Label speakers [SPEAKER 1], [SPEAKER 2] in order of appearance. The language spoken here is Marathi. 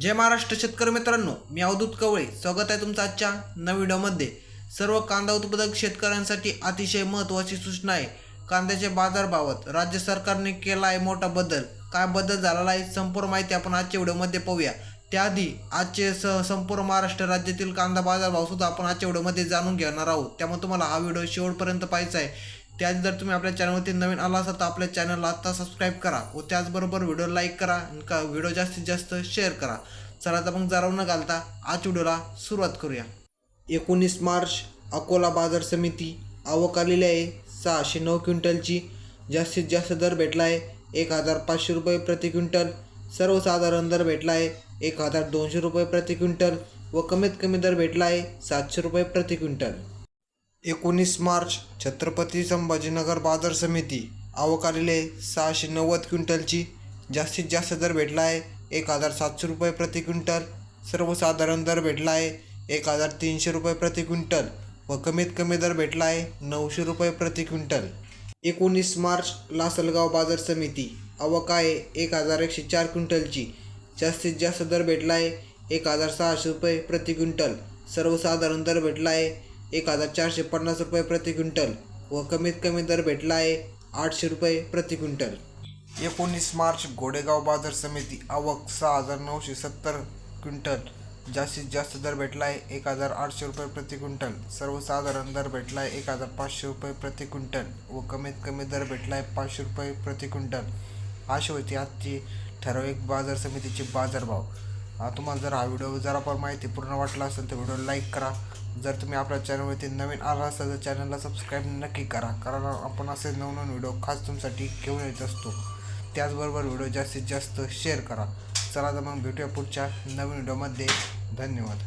[SPEAKER 1] जय महाराष्ट्र शेतकरी मित्रांनो मी अवधूत कवळे. स्वागत आहे तुमचं आजच्या नवीन व्हिडिओमध्ये. सर्व कांदा उत्पादक शेतकऱ्यांसाठी अतिशय महत्त्वाची सूचना आहे. कांद्याच्या बाजारभावात राज्य सरकारने केला आहे मोठा बदल. काय बदल झालेला आहे संपूर्ण माहिती आपण आजच्या व्हिडिओमध्ये पाहूया. त्याआधी आजचे स संपूर्ण महाराष्ट्र राज्यातील कांदा बाजारभावसुद्धा आपण आजच्या व्हिडिओमध्ये जाणून घेणार आहोत. त्यामुळे तुम्हाला हा व्हिडिओ शेवटपर्यंत पाहायचा आहे. त्याच जर तुम्ही आपल्या चॅनलवरती नवीन आला असाल तर आपल्या चॅनलला आत्ता सबस्क्राईब करा व त्याचबरोबर व्हिडिओ लाईक करा आणि का व्हिडिओ जास्तीत जास्त शेअर करा. चला तर मग जरा न घालता आज व्हिडिओला सुरुवात करूया. एकोणीस मार्च अकोला बाजार समिती. आवक आलेली आहे. सहाशे नऊ क्विंटलची. जास्तीत जास्त दर भेटला आहे. एक हजार पाचशे रुपये प्रति क्विंटल. सर्वसाधारण दर भेटला आहे. एक हजार दोनशे रुपये प्रति क्विंटल व कमीत कमी दर भेटला आहे. सातशे रुपये प्रति क्विंटल. एकोणीस मार्च छत्रपती संभाजीनगर बाजार समिती. आवक आहे सहाशे नव्वद क्विंटलची जास्तीत जास्त दर भेटला आहे. एक हजार सातशे रुपये प्रति क्विंटल. सर्वसाधारण दर भेटला आहे. एक हजार तीनशे रुपये प्रति क्विंटल व कमीत कमी दर भेटला आहे. नऊशे रुपये प्रति क्विंटल. एकोणीस मार्च लासलगाव बाजार समिती. आवक आहे एक हजार एकशे चार क्विंटलची. जास्तीत जास्त दर भेटला आहे. एक हजार सहाशे रुपये प्रति क्विंटल. सर्वसाधारण दर भेटला आहे. एक हजार चारशे पन्नास रुपये प्रति क्विंटल व कमीत कमी दर भेटला आहे आठशे रुपये प्रति क्विंटल. एकोणीस मार्च घोडेगाव बाजार समिती आवक सहा हजार नऊशे सत्तर क्विंटल. जास्तीत जास्त दर भेटला आहे एक हजार आठशे रुपये प्रति क्विंटल. सर्वसाधारण दर भेटला आहे एक हजार पाचशे रुपये प्रति क्विंटल व कमीत कमी दर भेटला आहे पाचशे रुपये प्रति क्विंटल. अशी होती आजची ठराविक बाजार समितीचे बाजारभाव. तुम्हाला जर हा व्हिडिओ जरा पण माहिती पूर्ण वाटला असेल तर व्हिडिओ लाईक करा. जर तुम्ही आपल्या चॅनलवरती नवीन आला असाल तर चॅनलला सबस्क्राईब नक्की करा. कारण आपण असे नवनवीन व्हिडिओ खास तुमसाठी घेऊन येत असतो. त्याचबरोबर व्हिडिओ जास्तीत जास्त शेअर करा. चला तर मग भेटूया पुढच्या नवीन व्हिडिओमध्ये धन्यवाद.